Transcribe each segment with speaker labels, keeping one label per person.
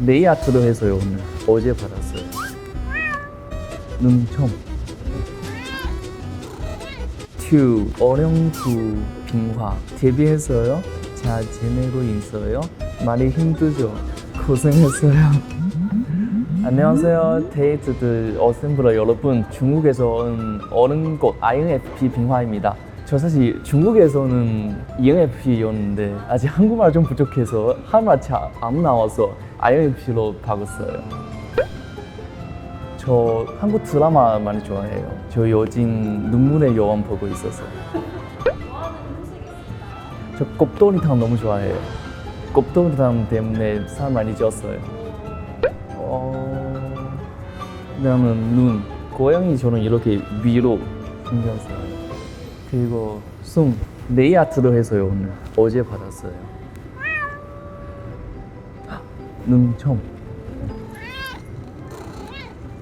Speaker 1: 네이아트로 해서요 오늘 어제 받았어요. 눈청. 튜 어령구 빙화. 데뷔했어요? 잘 지내고 있어요? 많이 힘들죠? 고생했어요. 안녕하세요. 데이트들 어셈블러 여러분. 중국에서 온 어른 곳 INFP 빙화입니다 저 사실 중국에서는 ENFP였는데 아직 한국말 좀 부족해서 한말 잘 안 나와서 INFP로 바꿨어요. 저 한국 드라마 많이 좋아해요. 저 요즘 눈물의 여왕 보고 있었어요 저 곱돌이탕 너무 좋아해요. 곱돌이탕 때문에 살 많이 쪘어요. 어... 그다음은 눈. 고양이 저는 이렇게 위로 생겼어요 그리고 숨 네이 아트로 해서요 오늘. 어제 받았어요.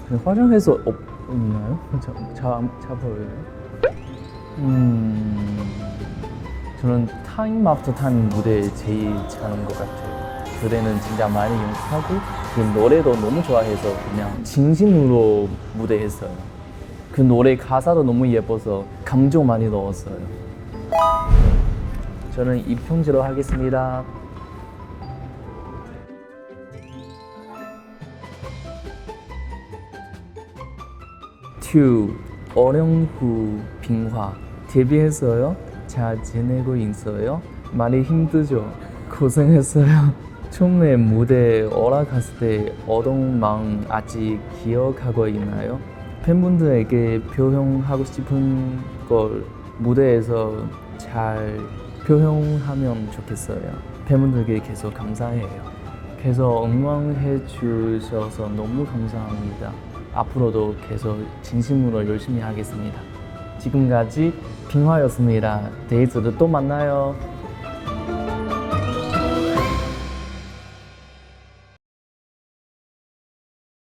Speaker 1: 그 화장해서 없, 없나요? 자, 자, 자 보여요? 음 저는 타임 마스터 타임 무대 제일 잘하는 것 같아요. 그대는 진짜 많이 연습하고 그 노래도 너무 좋아해서 그냥 진심으로 무대했어요 그 노래 가사도 너무 예뻐서 감정 많이 넣었어요. 저는 이평지로 하겠습니다. 튜 어령구 빙화 데뷔했어요. 잘 지내고 있어요. 많이 힘들죠. 고생했어요. 처음에 무대 올라갔을 때 어떤 마음 아직 기억하고 있나요? 팬분들에게 표현하고 싶은 걸 무대에서 잘 표현하면 좋겠어요. 팬분들께 계속 감사해요. 계속 응원해 주셔서 너무 감사합니다. 앞으로도 계속 진심으로 열심히 하겠습니다. 지금까지 빙화였습니다. 데이트도 또 만나요.